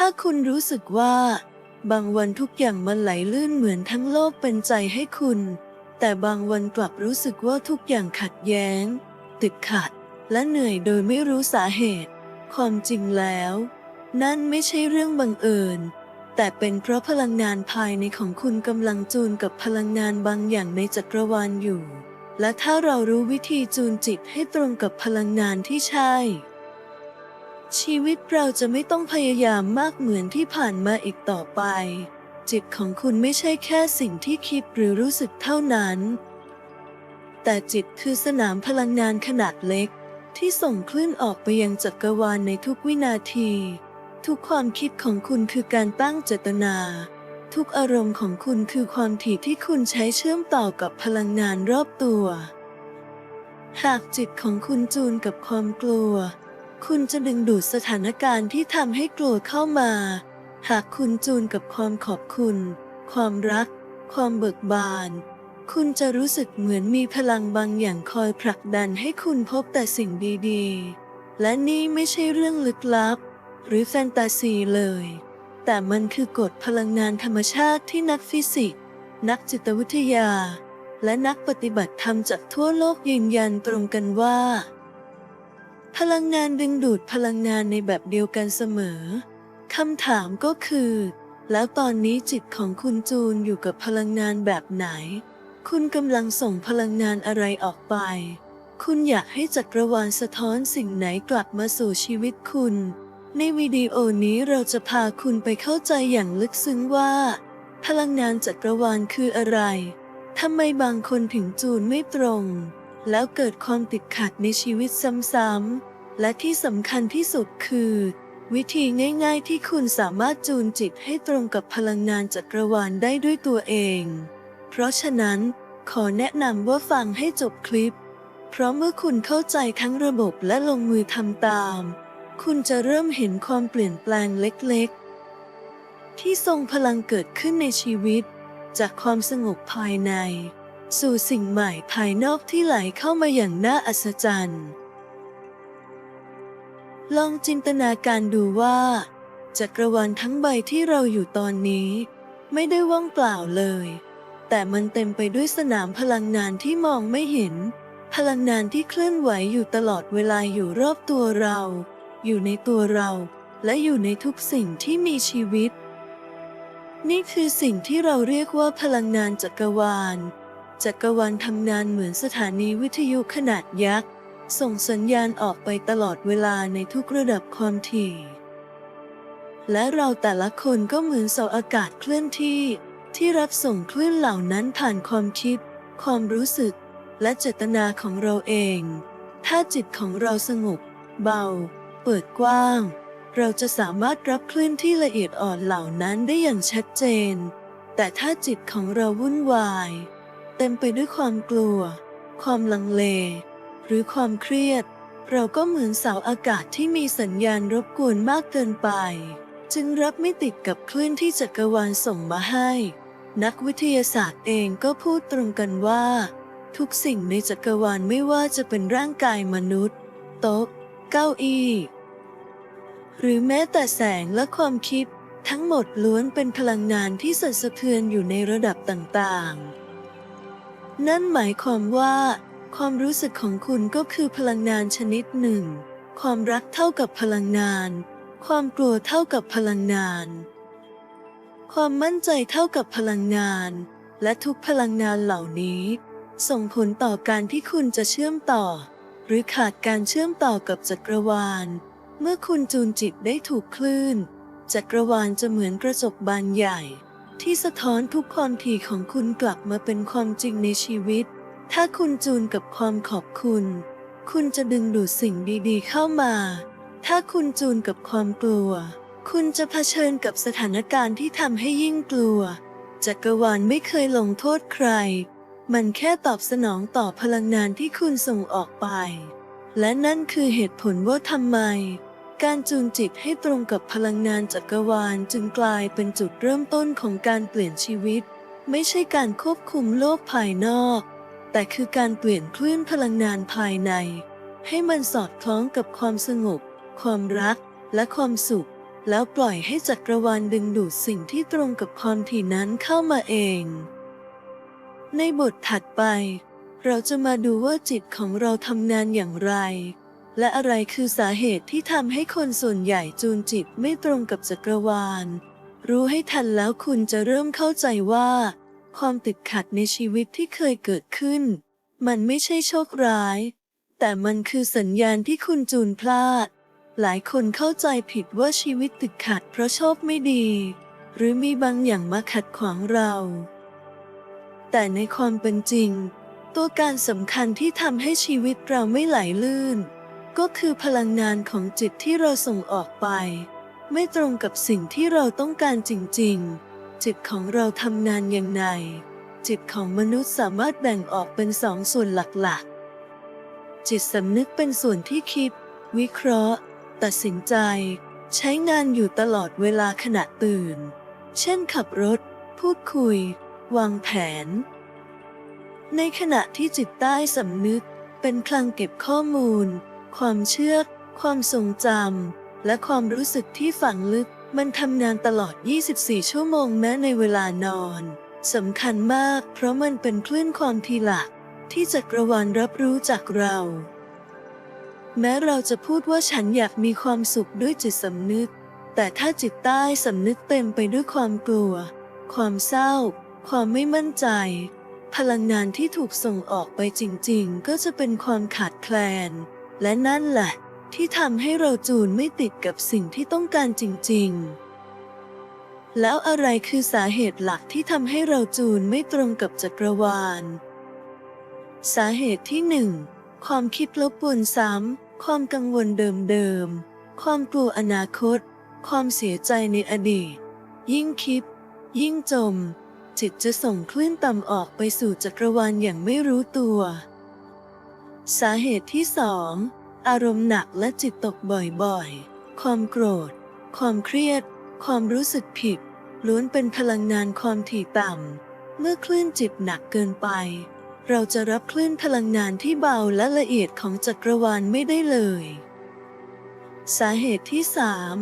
ถ้าคุณรู้สึกว่า บางวันทุกอย่างมันไหลลื่นเหมือนทั้งโลกเป็นใจให้คุณ แต่บางวันกลับรู้สึกว่าทุกอย่างขัดแย้ง ติดขัด และเหนื่อยโดยไม่รู้สาเหตุ ความจริงแล้ว นั่นไม่ใช่เรื่องบังเอิญ แต่เป็นเพราะพลังงานภายในของคุณกำลังจูนกับพลังงานบางอย่างในจักรวาลอยู่ และถ้าเรารู้วิธีจูนจิตให้ตรงกับพลังงานที่ใช่ ชีวิตเราจะไม่ต้องพยายามมากเหมือนที่ผ่านมาอีกต่อไป จิตของคุณไม่ใช่แค่สิ่งที่คิดหรือรู้สึกเท่านั้น แต่จิตคือสนามพลังงานขนาดเล็ก ที่ส่งคลื่นออกไปยังจักรวาลในทุกวินาที ทุกความคิดของคุณคือการตั้งเจตนา ทุกอารมณ์ของคุณคือความถี่ที่คุณใช้เชื่อมต่อกับพลังงานรอบตัว หากจิตของคุณจูนกับความกลัว คุณจะดึงดูดสถานการณ์ที่ทำให้กลัวเข้ามา หากคุณจูนกับความขอบคุณ ความรัก ความเบิกบาน คุณจะรู้สึกเหมือนมีพลังบางอย่างคอยผลักดันให้คุณพบแต่สิ่งดีๆ และนี่ไม่ใช่เรื่องลึกลับ หรือแฟนตาซีเลย แต่มันคือกฎพลังงานธรรมชาติที่นักฟิสิกส์ นักจิตวิทยา และนักปฏิบัติธรรมจากทั่วโลกยืนยันตรงกันว่า พลังงานดึงดูดพลังงานในแบบเดียวกันเสมอ คำถามก็คือ แล้วตอนนี้จิตของคุณจูนอยู่กับพลังงานแบบไหน คุณกำลังส่งพลังงานอะไรออกไป คุณอยากให้จักรวาลสะท้อนสิ่งไหนกลับมาสู่ชีวิตคุณ ในวิดีโอนี้เราจะพาคุณไปเข้าใจอย่างลึกซึ้งว่า พลังงานจักรวาลคืออะไร ทำไมบางคนถึงจูนไม่ตรง แล้วเกิดความติดขัดในชีวิตซ้ำๆ และที่สำคัญที่สุดคือ วิธีง่ายๆที่คุณสามารถจูนจิตให้ตรงกับพลังงานจักรวาลได้ด้วยตัวเอง เพราะฉะนั้นขอแนะนำว่าฟังให้จบคลิป เพราะเมื่อคุณเข้าใจทั้งระบบและลงมือทำตาม คุณจะเริ่มเห็นความเปลี่ยนแปลงเล็กๆ ที่ทรงพลังเกิดขึ้นในชีวิต จากความสงบภายใน สู่สิ่งใหม่ภายนอกที่ไหลเข้ามาอย่างน่าอัศจรรย์ ลองจินตนาการดูว่าจักรวาลทั้งใบที่เราอยู่ตอนนี้ ไม่ได้ว่างเปล่าเลย แต่มันเต็มไปด้วยสนามพลังงานที่มองไม่เห็น พลังงานที่เคลื่อนไหวอยู่ตลอดเวลาอยู่รอบตัวเรา อยู่ในตัวเรา และอยู่ในทุกสิ่งที่มีชีวิต นี่คือสิ่งที่เราเรียกว่าพลังงานจักรวาล จักรวาลทำงานเหมือนสถานีวิทยุขนาดยักษ์ ส่งสัญญาณออกไปตลอดเวลาในทุกระดับความถี่ และเราแต่ละคนก็เหมือนเสาอากาศเคลื่อนที่ ที่รับส่งคลื่นเหล่านั้นผ่านความคิด ความรู้สึก และเจตนาของเราเอง ถ้าจิตของเราสงบ เบา เปิดกว้าง เราจะสามารถรับคลื่นที่ละเอียดอ่อนเหล่านั้นได้อย่างชัดเจน แต่ถ้าจิตของเราวุ่นวาย เต็มไปด้วยความกลัว ความลังเล หรือความเครียด เราก็เหมือนเสาอากาศที่มีสัญญาณรบกวนมากเกินไป จึงรับไม่ติดกับคลื่นที่จักรวาลส่งมาให้ นักวิทยาศาสตร์เองก็พูดตรงกันว่า ทุกสิ่งในจักรวาลไม่ว่าจะเป็นร่างกายมนุษย์ โต๊ะ เก้าอี้ หรือแม้แต่แสงและความคิดทั้งหมดล้วนเป็นพลังงานที่สั่นสะเทือนอยู่ในระดับต่างๆ นั่นหมายความว่า ความรู้สึกของคุณก็คือพลังงานชนิดหนึ่ง ความรักเท่ากับพลังงาน ความกลัวเท่ากับพลังงาน ความมั่นใจเท่ากับพลังงาน และทุกพลังงานเหล่านี้ ส่งผลต่อการที่คุณจะเชื่อมต่อ หรือขาดการเชื่อมต่อกับจักรวาล เมื่อคุณจูนจิตได้ถูกคลื่น จักรวาลจะเหมือนกระจกบานใหญ่ ที่สะท้อนทุกความถี่ของคุณกลับมาเป็นความจริงในชีวิต ถ้าคุณจูนกับความขอบคุณ คุณจะดึงดูดสิ่งดีๆเข้ามา ถ้าคุณจูนกับความกลัว คุณจะเผชิญกับสถานการณ์ที่ทำให้ยิ่งกลัว จักรวาลไม่เคยลงโทษใคร มันแค่ตอบสนองต่อพลังงานที่คุณส่งออกไป และนั่นคือเหตุผลว่าทำไม การจูนจิตให้ตรงกับพลังงานจักรวาลจึงกลายเป็นจุดเริ่มต้นของการเปลี่ยนชีวิต ไม่ใช่การควบคุมโลกภายนอก แต่คือการเปลี่ยนคลื่นพลังงานภายใน ให้มันสอดคล้องกับความสงบ ความรัก และความสุข แล้วปล่อยให้จักรวาลดึงดูดสิ่งที่ตรงกับความถี่นั้นเข้ามาเอง ในบทถัดไป เราจะมาดูว่าจิตของเราทำงานอย่างไร และอะไรคือสาเหตุที่ทำให้คนส่วนใหญ่จูนจิตไม่ตรงกับจักรวาล รู้ให้ทันแล้วคุณจะเริ่มเข้าใจว่า ความติดขัดในชีวิตที่เคยเกิดขึ้น มันไม่ใช่โชคร้าย แต่มันคือสัญญาณที่คุณจูนพลาด หลายคนเข้าใจผิดว่าชีวิตติดขัดเพราะโชคไม่ดี หรือมีบางอย่างมาขัดขวางเรา แต่ในความเป็นจริง ตัวการสำคัญที่ทำให้ชีวิตเราไม่ไหลลื่น ก็คือพลังงานของจิตที่เราส่งออกไป ไม่ตรงกับสิ่งที่เราต้องการจริง ๆ จิตของเราทำงานอย่างไรจิตของมนุษย์สามารถแบ่งออกเป็นสองส่วนหลักๆ จิตสำนึกเป็นส่วนที่คิด วิเคราะห์ ตัดสินใจ ใช้งานอยู่ตลอดเวลาขณะตื่น เช่นขับรถ พูดคุย วางแผน ในขณะที่จิตใต้สำนึกเป็นคลังเก็บข้อมูล ความเชื่อ ความทรงจำ และความรู้สึกที่ฝังลึก มันทำงานตลอด 24 ชั่วโมงแม้ในเวลานอนสำคัญมาก เพราะมันเป็นคลื่นความทีหลัก ที่จักรวาลรับรู้จากเรา แม้เราจะพูดว่าฉันอยากมีความสุขด้วยจิตสำนึก แต่ถ้าจิตใต้สำนึกเต็มไปด้วยความกลัว ความเศร้า ความไม่มั่นใจ พลังงานที่ถูกส่งออกไปจริง ๆ ก็จะเป็นความขาดแคลน และนั่นแหละที่ทำให้เราจูนไม่ติดกับสิ่งที่ต้องการจริง ๆ แล้วอะไรคือสาเหตุหลักที่ทำให้เราจูนไม่ตรงกับจักรวาล สาเหตุที่หนึ่งความคิดลบวนซ้ำ ความกังวลเดิมๆ ความกลัวอนาคต ความเสียใจในอดีต ยิ่งคิด ยิ่งจม จิตจะส่งคลื่นต่ำออกไปสู่จักรวาลอย่างไม่รู้ตัว สาเหตุที่สองอารมณ์หนักและจิตตกบ่อยๆ ความโกรธ ความเครียด ความรู้สึกผิด ล้วนเป็นพลังงานความถี่ต่ำ เมื่อคลื่นจิตหนักเกินไป เราจะรับคลื่นพลังงานที่เบาและละเอียดของจักรวาลไม่ได้เลย สาเหตุที่สาม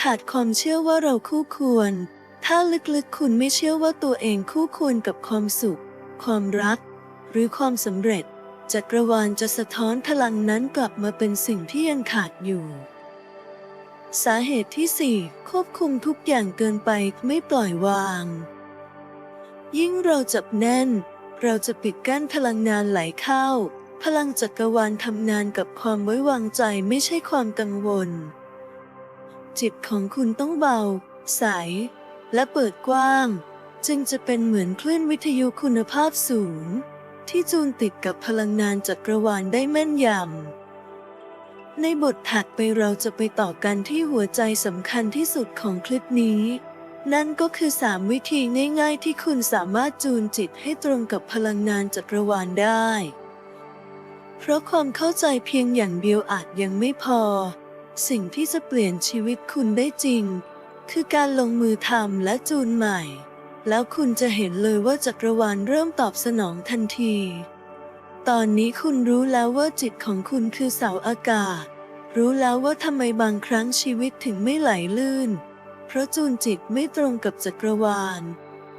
ขาดความเชื่อว่าเราคู่ควร ถ้าลึกๆคุณไม่เชื่อว่าตัวเองคู่ควรกับความสุข ความรัก หรือความสำเร็จ จักรวาลจะสะท้อนพลังนั้นกลับมาเป็นสิ่งที่ยังขาดอยู่ สาเหตุที่สี่ควบคุมทุกอย่างเกินไปไม่ปล่อยวาง ยิ่งเราจับแน่น เราจะปิดกั้นพลังงานไหลเข้า พลังจักรวาลทำงานกับความไว้วางใจไม่ใช่ความกังวล จิตของคุณต้องเบา ใส และเปิดกว้าง จึงจะเป็นเหมือนคลื่นวิทยุคุณภาพสูง ที่จูนติดกับพลังงานจักรวาลได้แม่นยำ ในบทถัดไปเราจะไปต่อกันที่หัวใจสำคัญที่สุดของคลิปนี้ นั่นก็คือ 3 วิธีง่ายๆ ที่คุณสามารถจูนจิตให้ตรงกับพลังงานจักรวาลได้ เพราะความเข้าใจเพียงอย่างเดียวอาจยังไม่พอ สิ่งที่จะเปลี่ยนชีวิตคุณได้จริง คือการลงมือทำและจูนใหม่ แล้วคุณจะเห็นเลยว่าจักรวาลเริ่มตอบสนองทันที ตอนนี้คุณรู้แล้วว่าจิตของคุณคือเสาอากาศ รู้แล้วว่าทำไมบางครั้งชีวิตถึงไม่ไหลลื่น เพราะจูนจิตไม่ตรงกับจักรวาล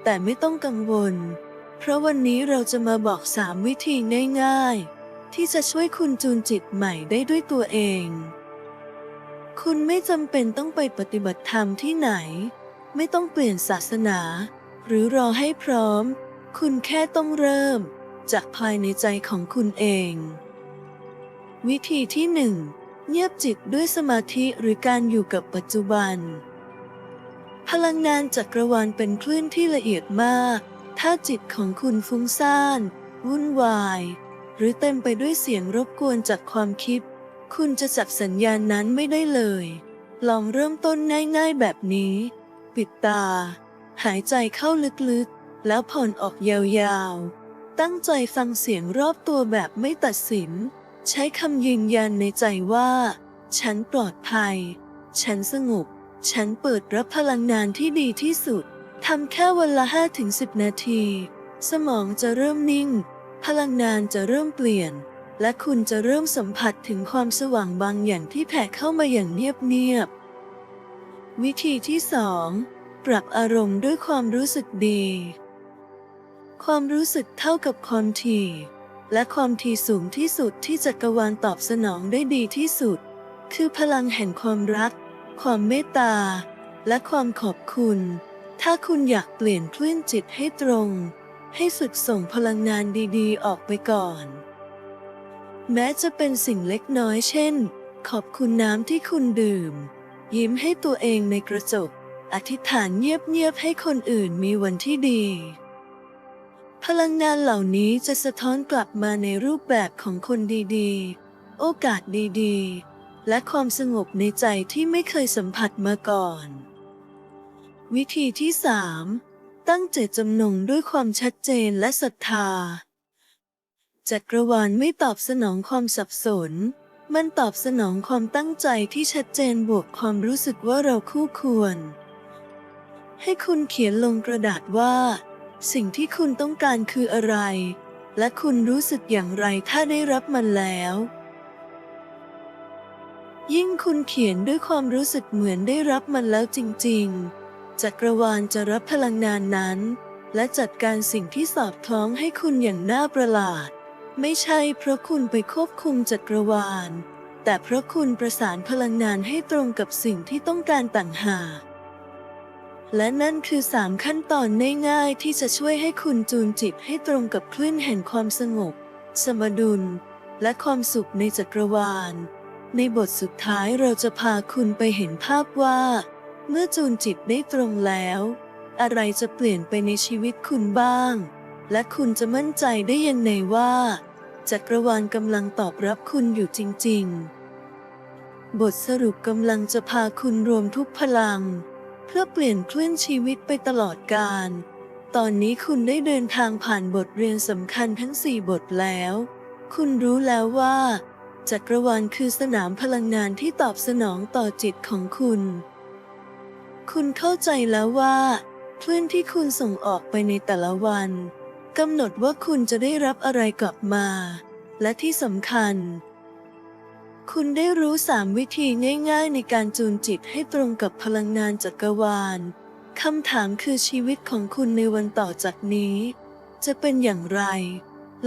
แต่ไม่ต้องกังวล เพราะวันนี้เราจะมาบอกสามวิธีง่ายๆ ที่จะช่วยคุณจูนจิตใหม่ได้ด้วยตัวเอง คุณไม่จำเป็นต้องไปปฏิบัติธรรมที่ไหน ไม่ต้องเปลี่ยนศาสนา หรือรอให้พร้อม คุณแค่ต้องเริ่ม จากภายในใจของคุณเอง วิธีที่หนึ่งเงียบจิตด้วยสมาธิหรือการอยู่กับปัจจุบัน พลังงานจักรวาลเป็นคลื่นที่ละเอียดมาก ถ้าจิตของคุณฟุ้งซ่านวุ่นวาย หรือเต็มไปด้วยเสียงรบกวนจากความคิด คุณจะจับสัญญาณนั้นไม่ได้เลย ลองเริ่มต้นง่ายๆแบบนี้ ปิดตา หายใจเข้าลึกๆ แล้วผ่อนออกยาวๆ ตั้งใจฟังเสียงรอบตัวแบบไม่ตัดสิน ใช้คำยืนยันในใจว่า ฉันปลอดภัย ฉันสงบ ฉันเปิดรับพลังงานที่ดีที่สุด ทำแค่วันละ 5-10 นาที สมองจะเริ่มนิ่ง พลังงานจะเริ่มเปลี่ยน และคุณจะเริ่มสัมผัสถึงความสว่างบางอย่างที่แผ่เข้ามาอย่างเงียบๆ วิธีที่สอง ปรับอารมณ์ด้วยความรู้สึกดี ความรู้สึกเท่ากับความถี่และความถี่สูงที่สุดที่จักรวาลตอบสนองได้ดีที่สุด คือพลังแห่งความรัก ความเมตตา และความขอบคุณ ถ้าคุณอยากเปลี่ยนคลื่นจิตให้ตรง ให้ฝึกส่งพลังงานดีๆ ออกไปก่อน แม้จะเป็นสิ่งเล็กน้อยเช่น ขอบคุณน้ำที่คุณดื่ม ยิ้มให้ตัวเองในกระจก อธิษฐานเงียบๆให้คนอื่นมีวันที่ดี พลังงานเหล่านี้จะสะท้อนกลับมาในรูปแบบของคนดีๆ โอกาสดีๆ และความสงบในใจที่ไม่เคยสัมผัสมาก่อน วิธีที่สามตั้งเจตจำนงด้วยความชัดเจนและศรัทธา จักรวาลไม่ตอบสนองความสับสน มันตอบสนองความตั้งใจที่ชัดเจนบวกความรู้สึกว่าเราคู่ควร ให้คุณเขียนลงกระดาษว่า สิ่งที่คุณต้องการคืออะไร และคุณรู้สึกอย่างไรถ้าได้รับมันแล้ว ยิ่งคุณเขียนด้วยความรู้สึกเหมือนได้รับมันแล้วจริง ๆ จักรวาลจะรับพลังงานนั้น และจัดการสิ่งที่สอบคล้องให้คุณอย่างน่าประหลาด ไม่ใช่เพราะคุณไปควบคุมจักรวาล แต่เพราะคุณประสานพลังงานให้ตรงกับสิ่งที่ต้องการต่างหาก และนั่นคือสามขั้นตอนง่ายๆที่จะช่วยให้คุณจูนจิตให้ตรงกับคลื่นแห่งความสงบ สมดุล และความสุขในจักรวาล ในบทสุดท้ายเราจะพาคุณไปเห็นภาพว่า เมื่อจูนจิตได้ตรงแล้ว อะไรจะเปลี่ยนไปในชีวิตคุณบ้าง และคุณจะมั่นใจได้ยังไงว่า จักรวาลกำลังตอบรับคุณอยู่จริง ๆ บทสรุปกำลังจะพาคุณรวมทุกพลัง พื่อเปลี่ยนคลื่นชีวิตไปตลอดกาล ตอนนี้คุณได้เดินทางผ่านบทเรียนสำคัญทั้งสี่บทแล้ว คุณรู้แล้วว่า จักรวาลคือสนามพลังงานที่ตอบสนองต่อจิตของคุณ คุณเข้าใจแล้วว่าคลื่นที่คุณส่งออกไปในแต่ละวันกำหนดว่าคุณจะได้รับอะไรกลับมา และที่สำคัญ คุณได้รู้สามวิธีง่ายๆ ในการจูนจิตให้ตรงกับพลังงานจักรวาล คำถามคือชีวิตของคุณในวันต่อจากนี้ จะเป็นอย่างไร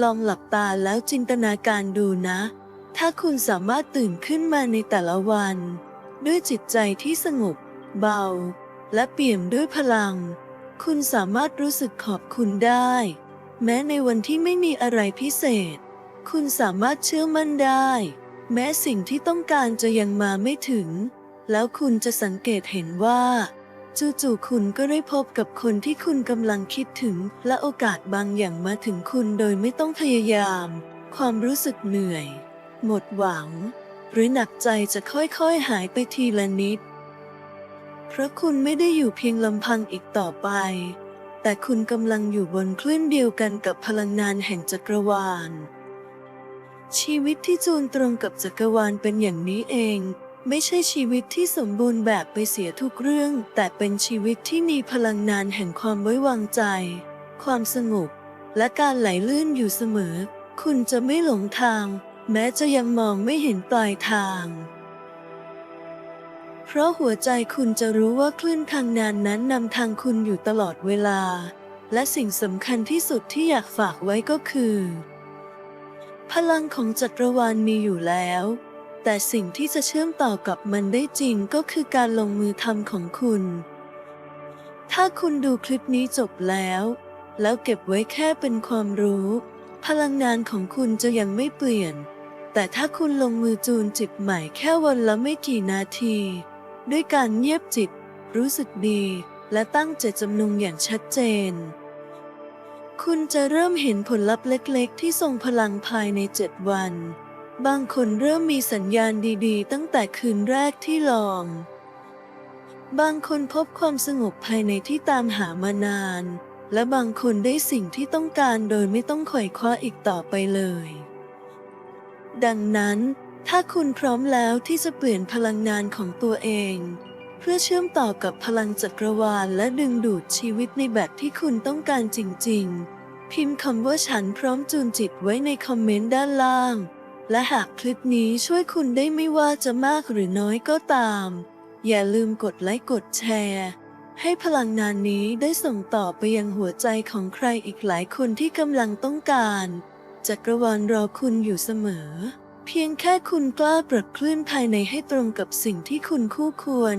ลองหลับตาแล้วจินตนาการดูนะ ถ้าคุณสามารถตื่นขึ้นมาในแต่ละวัน ด้วยจิตใจที่สงบ เบา และเปี่ยมด้วยพลัง คุณสามารถรู้สึกขอบคุณได้ แม้ในวันที่ไม่มีอะไรพิเศษ คุณสามารถเชื่อมั่นได้ แม้สิ่งที่ต้องการจะยังมาไม่ถึง แล้วคุณจะสังเกตเห็นว่า จู่ๆคุณก็ได้พบกับคนที่คุณกำลังคิดถึง และโอกาสบางอย่างมาถึงคุณโดยไม่ต้องพยายาม ความรู้สึกเหนื่อย หมดหวัง หรือหนักใจจะค่อยๆหายไปทีละนิด เพราะคุณไม่ได้อยู่เพียงลำพังอีกต่อไป แต่คุณกำลังอยู่บนคลื่นเดียวกันกับพลังงานแห่งจักรวาล ชีวิตที่จูนตรงกับจักรวาลเป็นอย่างนี้เอง ไม่ใช่ชีวิตที่สมบูรณ์แบบไปเสียทุกเรื่อง แต่เป็นชีวิตที่มีพลังงานแห่งความไว้วางใจ ความสงบและการไหลลื่นอยู่เสมอ คุณจะไม่หลงทาง แม้จะยังมองไม่เห็นปลายทาง เพราะหัวใจคุณจะรู้ว่าคลื่นทางนานนั้นนำทางคุณอยู่ตลอดเวลา และสิ่งสำคัญที่สุดที่อยากฝากไว้ก็คือ พลังของจักรวาลมีอยู่แล้ว แต่สิ่งที่จะเชื่อมต่อกับมันได้จริงก็คือการลงมือทำของคุณ ถ้าคุณดูคลิปนี้จบแล้ว แล้วเก็บไว้แค่เป็นความรู้ พลังงานของคุณจะยังไม่เปลี่ยน แต่ถ้าคุณลงมือจูนจิตใหม่แค่วันละไม่กี่นาที ด้วยการเงียบจิต รู้สึกดี และตั้งเจตจำนงอย่างชัดเจน คุณจะเริ่มเห็นผลลัพธ์เล็ก ๆ ที่ทรงพลังภายในเจ็ดวัน บางคนเริ่มมีสัญญาณดีๆ ตั้งแต่คืนแรกที่ลอง บางคนพบความสงบภายในที่ตามหามานาน และบางคนได้สิ่งที่ต้องการโดยไม่ต้องขอยคว้าอีกต่อไปเลย ดังนั้น ถ้าคุณพร้อมแล้วที่จะเปลี่ยนพลังงานของตัวเอง พื่อเชื่อมต่อกับพลังจักรวาลและดึงดูดชีวิตในแบบที่คุณต้องการจริง ๆ พิมพ์คำว่าฉันพร้อมจูนจิตไว้ในคอมเมนต์ด้านล่าง และหากคลิปนี้ช่วยคุณได้ไม่ว่าจะมากหรือน้อยก็ตาม อย่าลืมกดไลค์กดแชร์ให้พลังงานนี้ได้ส่งต่อไปยังหัวใจของใครอีกหลายคนที่กำลังต้องการ จักรวาลรอคุณอยู่เสมอ เพียงแค่คุณกล้าปรับคลื่นภายในให้ตรงกับสิ่งที่คุณคู่ควร